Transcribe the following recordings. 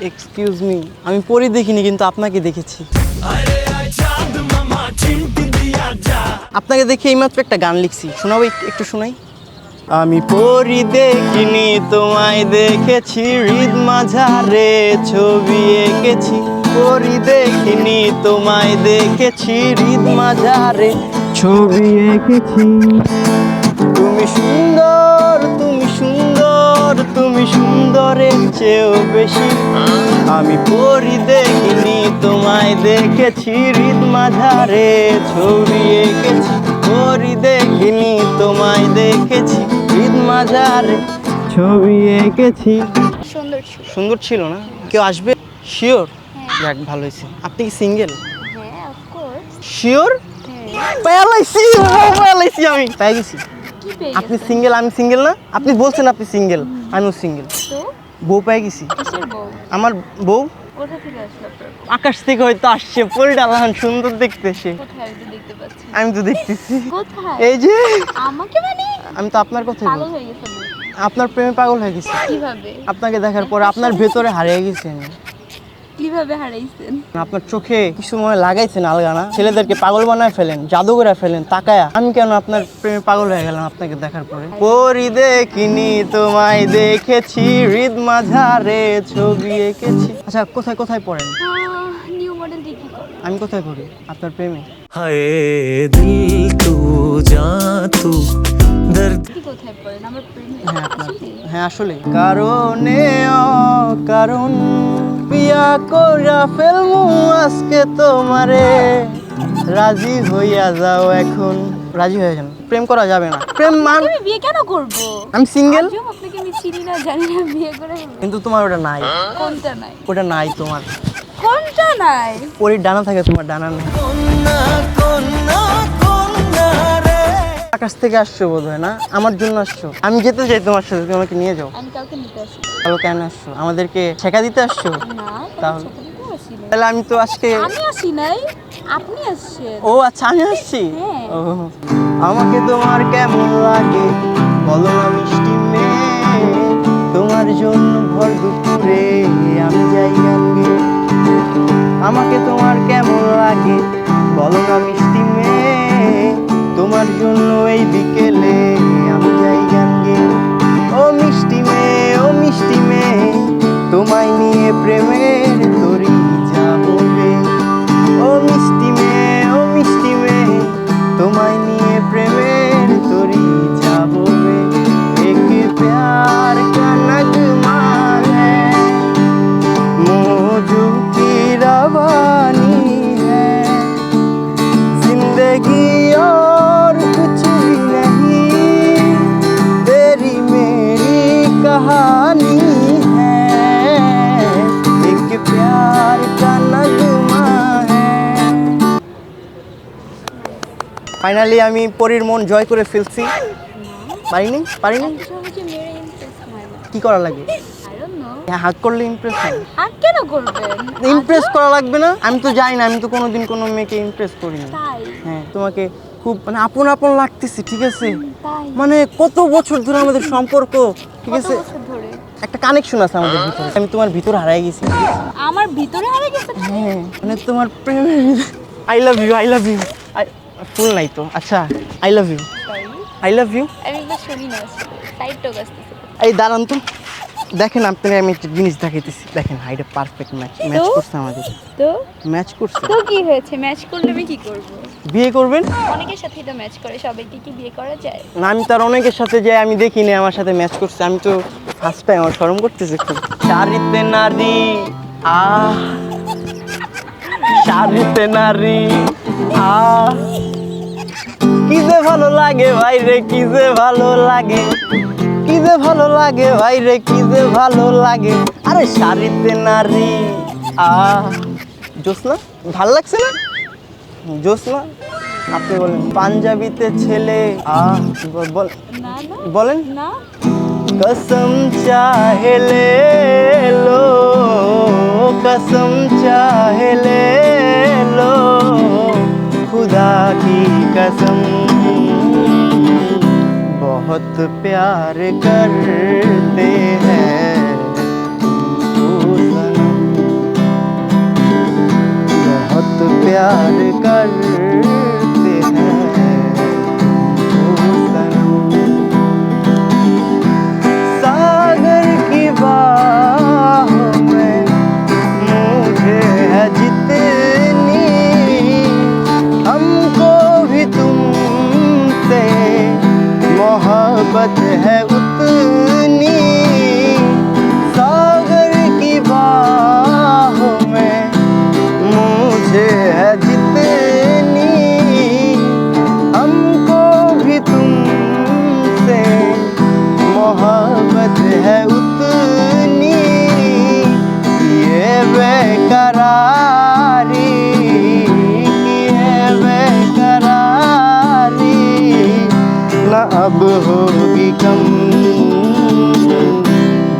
Excuse me আমি পরি দেখিনি, কিন্তু আপনাকে দেখেছি। আপনাকে দেখে এইমাত্র একটা গান লিখছি। শোনাবো একটু- শোনাই। আমি পরি দেখিনি, তোমায় দেখেছি, হৃদ মাঝারে ছবি এঁকেছি। পরি দেখিনি, তোমায় দেখেছি, হৃদ মাঝারে ছবি এঁকেছি। তুমি সুন্দর সুন্দর তুমি সুন্দরের চেয়েও বেশি। আমি পরি দেখিনি তোমায় দেখেছি হৃদ মাঝারে ছবি এঁকেছি পরি দেখিনি তোমায় দেখেছি হৃদ মাঝারে ছবি এঁকেছি সুন্দর ছিল। সুন্দর ছিল না? কেউ আসবে? শিওর হ্যাঁ। যাক ভালো হয়েছে। আপনি কি সিঙ্গেল হ্যাঁ শিওর হ্যাঁ। পেয়ালাইছি পেয়ালাইছি আমি। পেয়ে গেছি। আপনি সিঙ্গেল আমি সিঙ্গেল না? আপনি বলছেন আপনি সিঙ্গেল আমিও সিঙ্গেল বউ পাই গেছি। আমার বউ? আকাশ থেকে হয়তো আসছে ফুল ডালান সুন্দর দেখতে সে। আমি তো দেখতেছি। এই যে। আমাকে মানে? আমি তো আপনার কথা? আপনার প্রেমে পাগল হয়ে গেছি। আপনাকে দেখার পর আপনার ভেতরে হারিয়ে গেছি আমি। কীভাবে হারাইছেন? আপনার চোখে কিছু সময় লাগাইছেন আলগানা? ছেলেদেরকে পাগল বানায় ফেলেন জাদু ফেলেন তাকায়া। আমি কেন আপনার প্রেমে পাগল হয়ে গেলাম আপনাকে দেখার পরে? পরি দেখিনি তোমায় দেখেছি হৃদ মাঝারে ছবি এঁকেছি। আচ্ছা কোথায় কোথায় পড়েন? আমি কোথায় পড়ি? আপনার প্রেমে? হায় দিল তু যা তু হ্যাঁ আসলে। হ্যাঁ, কারণে কারণ বিয়া কইরা ফেলমু আজকে তোমারে। রাজি হইয়া যাও এখন। রাজি হয়ে যান প্রেম করা যাবে না। প্রেম মান আমি বিয়ে কেন করব? আমি সিঙ্গেল আপনাকে আমি চিনি না জানি না বিয়ে করে কিন্তু তোমার ওটা নাই। কোনটা নাই? ওটা নাই তোমার। কোনটা নাই? পরির ডানা থাকে তোমার ডানা নেই। আকাশ থেকে আসছো বোধ হয় না? আমার জন্য আসছো। আমি যেতে চাই তোমার সাথে তুমি আমাকে নিয়ে যাও। আমি কাউকে নিতে আসি। তাহলে কেন আসছো? আমাদেরকে শেখা দিতে আসছো? না তাহলে? তাহলে আমি তো আজকে আমি আসি নাই আপনি আসছেন। ও আচ্ছা আমি আসছি? হ্যাঁ। ও আমাকে তোমার কেমন লাগে? বলো না মিষ্টি মেয়ে তোমার জন্য ভর দুপুরে আমি যাই গেয়ে। আমাকে তোমার কেমন লাগে? বলো না মিষ্টি মেয়ে ফাইনালি আমি পরীর মন জয় করে ফেলছি। পারিনি? পারিনি? কি করা লাগে? আই হ্যাঁ হাত করলে ইমপ্রেস হয়। আর কেন করবেন ইমপ্রেস করা লাগবে না? আমি তো যাই না আমি তো কোনোদিন কোনো মেয়েকে ইমপ্রেস করি না। হ্যাঁ তোমাকে খুব মানে আপন আপন লাগতেছে ঠিক আছে? মানে কত বছর ধরে আমাদের সম্পর্ক ঠিক আছে? একটা কানেকশন আছে আমাদের ভিতরে। আমি তোমার ভিতর হারাই গেছি। আমার ভিতরে হারিয়ে গেছে হ্যাঁ মানে তোমার প্রেমের I love you I love you ফুল নাই তো আচ্ছা I love you I love you আমি শুনি না সাইড টক আসতেছে। এই দাঁড়ান তো। দেখেন আপনাকে আমি একটা জিনিস দেখাইতেছি। দেখেন হাইটা পারফেক্ট ম্যাচ ম্যাচ করছে আমাদের। তো? ম্যাচ করছে। তো কি হয়েছে? ম্যাচ করলে আমি কি করব? বিয়ে করবেন? অনেকের সাথেই তো ম্যাচ করে সবাইকে কি বিয়ে করা যায়? না আমি তার অনেকের সাথে যাই আমি দেখি দেখিনি আমার সাথে ম্যাচ করছে। আমি তো ফার্স্ট টাইম আমার শরম করতেছে খুব। শাড়িতে নারী আহ। শাড়িতে নারী আহ। কিসে যে ভালো লাগে ভাই রে যে ভালো লাগে। কিসে ভালো লাগে ভাই রে যে ভালো লাগে। আরে শাড়িতে নারী আ। জোসনা ভালো লাগছে না? জোসনা আপনি বলেন পাঞ্জাবিতে ছেলে আ বলেন। না। কসম চাহেলে লো কসম চাহেলে লো। খুদা कसम। बहुत प्यार करते हैं। बेकरारी की है बेकरारी ना अब होगी कम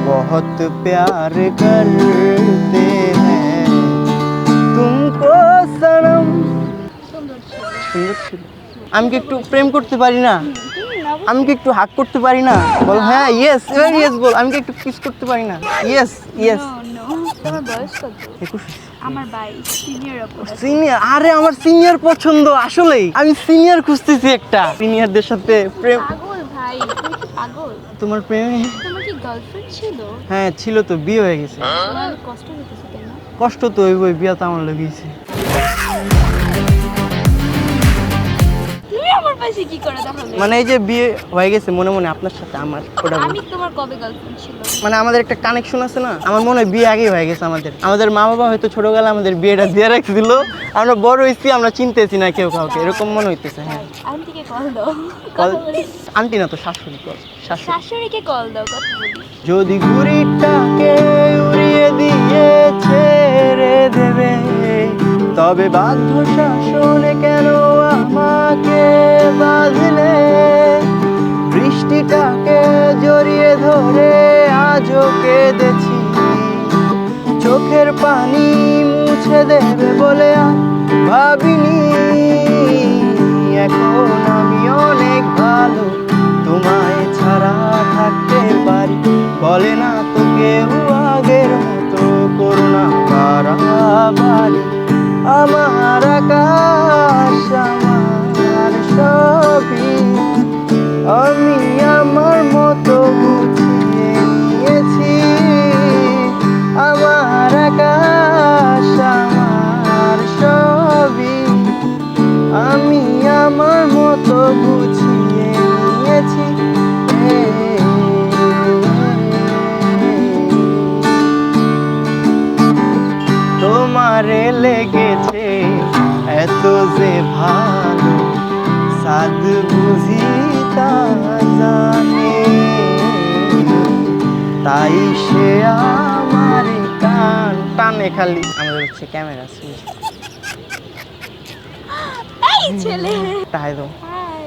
बहुत प्यार करते हैं तुमको सनम সুন্দর ছিল সুন্দর ছিল। আমি কি একটু প্রেম করতে পারি না হুম, না আমি কি একটু হাক করতে পারি না বল হ্যাঁ ইয়েস এবার ইয়েস বল আমি কি একটু কিস করতে পারি না ইয়েস ইয়েস নো নো তোমার বয়স কত? আমার বাইশ সিনিয়র সিনিয়র আরে আমার সিনিয়র পছন্দ আসলেই। আমি সিনিয়র খুঁজতেছি একটা। সিনিয়রদের সাথে প্রেম পাগল ভাই তুমি কি পাগল? তোমার প্রেমে তোমার কি গার্লফ্রেন্ড ছিল? হ্যাঁ ছিল তো বিয়ে হয়ে গেছে। কষ্ট হতেছে তাই কষ্ট তো ওই বই বিয়া তো আমার লেগেছে তুমি আমার পাশে কি করে? তাহলে মানে এই যে বিয়ে হয়ে গেছে মনে মনে আপনার সাথে আমার ওটা আমি তোমার কবে গার্লফ্রেন্ড ছিল? মানে আমাদের একটা কানেকশন আছে না? আমার মনে হয় বিয়ে আগেই হয়ে গেছে আমাদের। আমাদের মা বাবা হয়তো ছোটবেলা আমাদের বিয়েটা দিয়ে রাখছিল। আমরা বড় হয়েছি আমরা চিনতেছি না কেউ কাউকে। এরকম মনে হইতেছে হ্যাঁ। আন্টিকে কল দাও। কল আন্টি না তো শাশুড়ি কল শাশুড়িকে কল দাও কথা বলি। যদি ঘুড়িটাকে উড়িয়ে দিয়ে ছেড়ে দেবে তবে বাধ্য শাসনে কেঁদেছি চোখের পানি মুছে দেবে বলে ভাবিনি। নিয়েছি। তোমারে লেগেছে এত যে ভালো সাদ বুঝি তা জানে। তাই সে আমার কান টানে খালি। আমাদের হচ্ছে ক্যামেরা এই ছেলে। টাই দাও